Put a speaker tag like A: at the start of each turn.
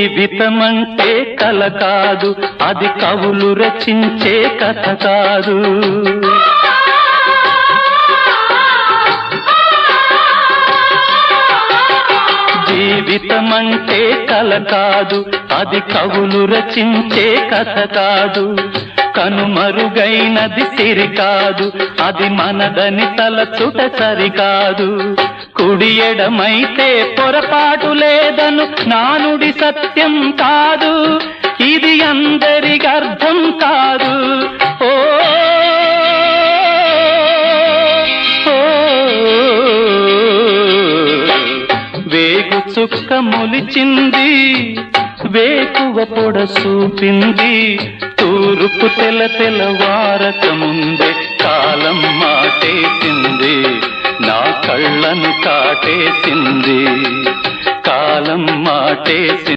A: జీవితమంటే కల కాదు అది కవులు రచించే కథ కాదు. జీవితమంటే కల కాదు అది కవులు రచించే కథ కాదు. కనుమరుగైనది సిరి కాదు అది మనదని తలచుట సరికాదు కుడియడమైతే పొరపాటు లేదను. నానుడి సత్యం కాదు. ఇది అందరికి అర్థం కాదు. ఓ వేగు చుక్క మొలిచింది. వేకువ పొడ చూపింది. తూరుపు తెల తెలవారక ముందే కాలం మాటే కళ్ళను కాటేసింది కాలం మాటేసింది